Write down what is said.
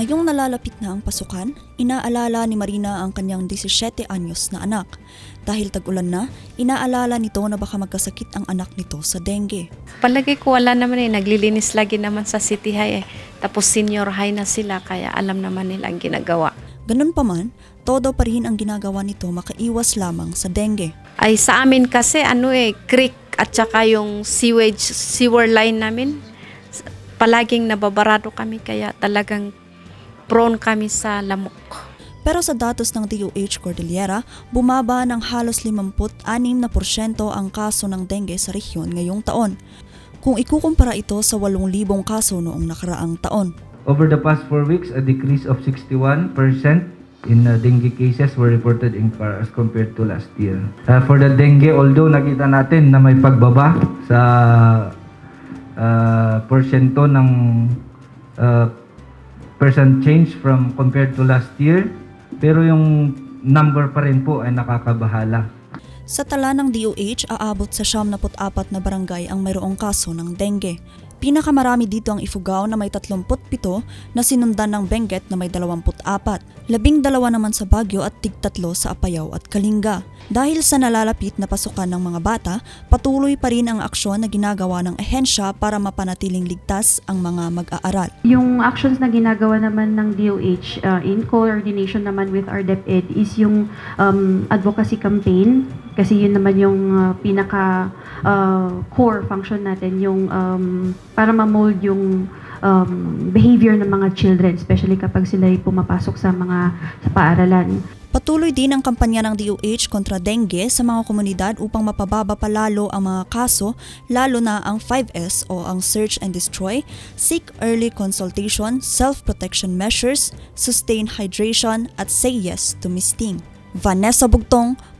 Ngayong nalalapit na ang pasukan, inaalala ni Marina ang kanyang 17 anyos na anak. Dahil tag-ulan na, inaalala nito na baka magkasakit ang anak nito sa dengue. Palagay ko wala naman eh, naglilinis lagi naman sa City High eh. Tapos senior high na sila kaya alam naman nila ang ginagawa. Ganun pa man, todo pa rin ang ginagawa nito makaiwas lamang sa dengue. Ay sa amin kasi ano eh, creek at saka yung sewage, sewer line namin, palaging nababarado kami kaya talagang prone kami sa lamok. Pero sa datos ng DOH Cordillera, bumaba ng halos 56% ang kaso ng dengue sa rehiyon ngayong taon. Kung ikukumpara ito sa 8,000 kaso noong nakaraang taon. Over the past four weeks, a decrease of 61% in uh, dengue cases were reported in Par as compared to last year. Uh, for the dengue, although nakita natin na may pagbaba sa uh, porsyento ng uh, percent change from compared to last year, pero yung number pa rin po ay nakakabahala. Sa tala ng DOH, aabot sa 74 na barangay ang mayroong kaso ng dengue. Pinakamarami dito ang Ifugao na may 37 na sinundan ng Benguet na may 24. Labing dalawa naman sa Baguio at tigtatlo sa Apayao at Kalinga. Dahil sa nalalapit na pasukan ng mga bata, patuloy pa rin ang aksyon na ginagawa ng ehensya para mapanatiling ligtas ang mga mag-aaral. Yung actions na ginagawa naman ng DOH uh, in coordination naman with our DepEd is yung um, advocacy campaign kasi yun naman yung uh, pinaka uh, core function natin yung um, para ma-mold yung um, behavior ng mga children especially kapag sila ay pumapasok sa mga sa paaralan. Patuloy din ang kampanya ng DOH kontra dengue sa mga komunidad upang mapababa pa lalo ang mga kaso, lalo na ang 5S o ang Search and Destroy, Seek Early Consultation, Self-Protection Measures, Sustain Hydration at Say Yes to Misting. Vanessa Bugtong